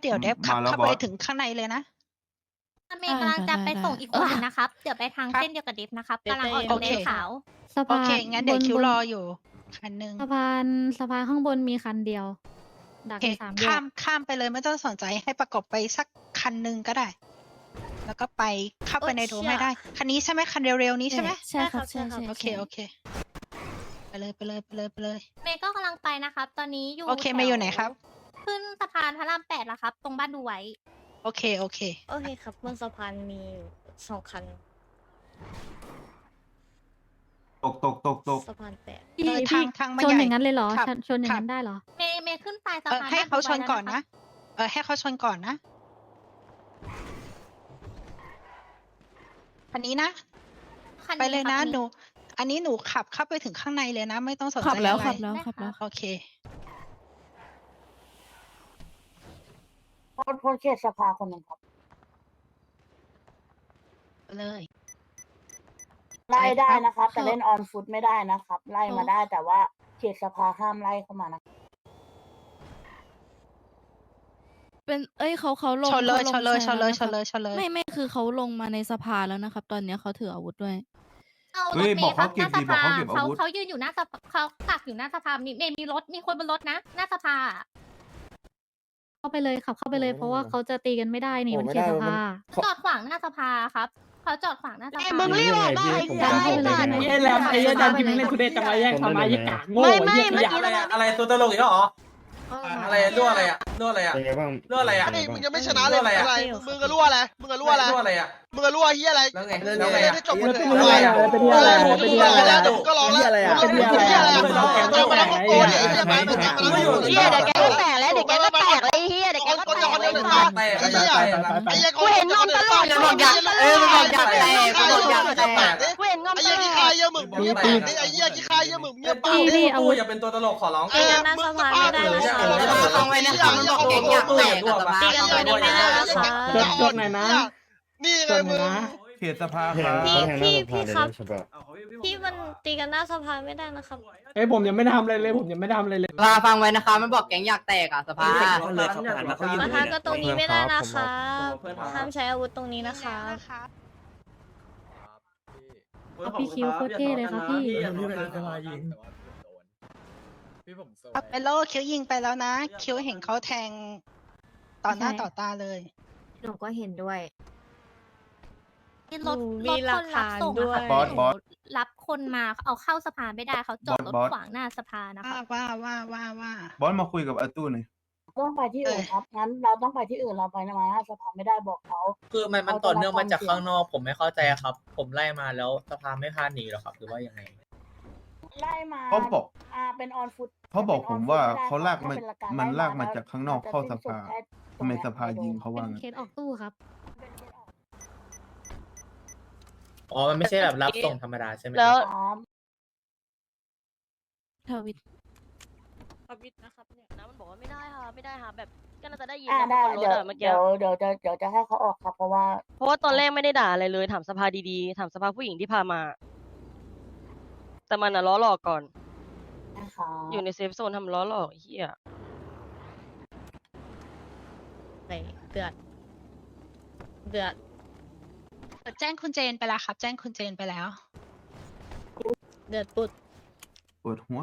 เดี๋ยวเดฟขับมาแล้วเข้าบอไปสถึงข้างในเลยนะเมย์กำลังจะไปได้ได้ส่งอีกคนหนึงนะครับ เดี๋ยวไปทางครับเส้นเดียวกับเดฟนะครับกำลังออกโอจากเคเลนขาว สะโอพานเค งั้นเดี๋ยวบคิวบรออยู่คันหนึงสะพานสะพานข้างบนมีคันเดียว ดัโอกเคอยู่สามแยข้ากมข้ามไปเลยไม่ต้องสนใจให้ประกบไปสักคันหนึ่งก็ได้ แล้วก็ไปเข้าไปในโดมให้ได้ คันนี้ใช่ไหมคันเร็วๆนี้ใช่ไหมใช่ครับใช่ใช่โอเคใช่โอเค ไปเลยไปเลยไปเลยไปเลย เมย์ก็กำลังไปนะครับ ตอนนี้อยู่โอเคแถวเมย์อยู่ไหนครับ ขึ้นสะพานพระรามแปดแล้วครับ ตรงบ้านดูไว้ โอเค โอเค โอเคครับบนสะพานมีสองคันตกตกตกตกสะพานแปดพี่เออพี่ทางทางมันชนใหญ่อย่างนั้นเลยเหรอครับชนชนอย่างครับนั้นได้เหรอ เมย์เมย์ขึ้นไปสะเออพานให้บ้เขาชนดูไว้ก่อนแล้วนะ เออให้เขาชนก่อนนะคันนี้นะคันไปเลยนะครับหนู อันนี้หนูขับเข้าไปถึงข้างในเลยนะ ไม่ต้องสนใจขับแล้วอะไรขับแล้วขับแล้ว โอเค พ้นพ้นเขตสภาคนหนึ่งครับเลย ไล่ได้นะครับเขาแต่เล่นออนฟุตไม่ได้นะครับ ไล่มาได้แต่ว่าเขตสภาห้ามไล่เข้ามานะเป็น เอ้ยเขาเขาลงชนเลยขาชนเลยชแซนงเลยแวะชครับนเลยชนเลย ไม่ไม่คือเขาลงมาในสภาแล้วนะครับ ตอนเนี้ยเขาถืออาวุธด้วย เอารเฮ้ถยเมบอกย์ครับเขาหเก็บน้าสดิบอกภาเขาเก็บอาเขาวุธ เขายืนอยู่หน้าสภาเขากักอยู่หน้าสภามีเมย์มีรถมีคนบนรถนะ หน้าสภา เข้าไปเลยขับเข้าไปเลยเพราะว่าเขาจะตีกันไม่ได้นี่มันเขตสภาจอดขวางหน้าสภาครับ เขาจอดขวางหน้าสภามึงรีบออกมาไอ้ได้ไอ้ได้สัตว์ได้ไอ้แรมไอ้เหี้ยดันพิมพ์เล่นทุเรศจังวะแย่งทำไมยี่กากโง่ไม่ไม่เหี้ยเมื่อขกี้ยะเราอะไรตัวตลกอีกแล้วเหรออะไรรั่วอะไรอะรั่วอะไรอะ เป็นไงบ้างรั่วอะไรอะเป็นไงมึบ้างงยังไม่ชนะเลยรั่วอะไรมึงอะอะไร มึงก็รั่วอะไร มึงก็รั่วอะไร รั่วอะไรอะมึงก็รั่วเฮียอะไรแล้วไงมึงแล้วไงเล่นอะให้จบแล้วเลเป็นยเหี้ยอะไรอะเป็นเหี้ยอะไรอะมึงเป็นก็เหี้ยรั่วอะไรแล้วอะเดี๋ยวมึงก็ร้องแล้วเป็นเหี้ยอะไรอะมึงก็ร้องเป็นเหี้ยอะไรอะเดินมาแล้วก็โกรธดิเฮียมามึงมาแล้วเหี้ยเดี๋ยวแก แตจะกคนเลเดียยวหนึ่งแตกไอ้เหี้ยแตกไอ้เหี้ยกูเห็นงอมตลอดมึงบอกอยากเออมึงบอกอยากแตกมึงบอกอยากแตกกูเห็นงอมไอ้ตเหี้ยลขี้อคายดเยอะมึงเงียบปากดิไอ้เหี้ยขี้คายเยอะมึงเงียบปากพี่ดิพี่อาวุธอย่าเป็นตัวตลกขอร้องเออมึงสภาพเลยลองไว้นะครับมันบอกแกงอยากแตกกับสภาตลกันตรงนี้ไม่ได้นะคะจดจดหน่อยนะนี่จไงดหน่มึอยงนะ เขตสภาแทคงรับเขาแทงหน้าสภาพี่เลยครับนะใช่ปะพี่มันตีกันหน้าสะพานไม่ได้นะครับ เอ้ยผมยังไม่ได้ทำอะไรเลยผมยังไม่ได้ทำอะไรเลย ลาฟังไว้นะคะ มันบอกแกงอยากแตกอะสภาประธานก็ตรงนี้ไม่ได้นะคะเพื่อนเขาห้ามใช้อาวุธตรงนี้นะคะเอาพี่คิวโคตรเท่เลยครับพี่เปโลคิวยิงไปแล้วนะ คิวเห็นเขาแทงต่อหน้าใช่ต่อตาเลย หนูก็เห็นด้วย ที่รถหนูรมีถหลัคกนรับฐานส่งด้วยอะบอค่ะสบอสรับคนมาเอาเข้าสภาไม่ได้เขาจอดรถบอสขวางหน้าสภานะคะว่าว่าว่าว่าว่า บอสมาคุยกับอาตู้หน่อย ต้องไปที่อื่นครับ งั้นเราต้องไปที่อื่นเราไปมาหน้าสภาไม่ได้บอกเขา คือมันมันต่อเนื่องมาจากข้างนอก ผมไม่เข้าใจครับ ผมไล่มาแล้วสภาไม่พาหนีหรอครับหรือว่ายังไง ไล่มาเขาบอก อ่าเป็นออนฟุตเขาบอกผมว่าเขาลากมาถ้เป็นหมันไลากมาจากข้างนอกเข้าสภาจะสิ้นสุดแค่ทำไมสภายิงเขาเป็ว่านงั้น เคสออกตู้ครับ อ๋อ มันไม่ใช่แบบรับส่งธรรมดาใช่ไหมแล้วครับทวิตทวิตนะครับเนี่ยนะมันบอกว่าไม่ได้ค่ะไม่ได้ค่ะแบบก็น่าจะได้ยินอ่านะได้บนรถเดี๋ยวอะเมื่อกี้เดี๋ยวเดี๋ยวจะเดี๋ยวจะให้เขาออกครับเพราะว่าเพราะว่าตอนแรกไม่ได้ด่าอะไรเลยถามสภาดีๆถามสภาผู้หญิงที่พามา แต่มันอะล้อหลอกก่อน นะคะอยู่ในเซฟโซนทำล้อหลอกไอ้เฮียไปเดือด เดือด แจ้งคุณเจนไปแล้วครับ แจ้งคุณเจนไปแล้ว เดือดปุด ปวดหัว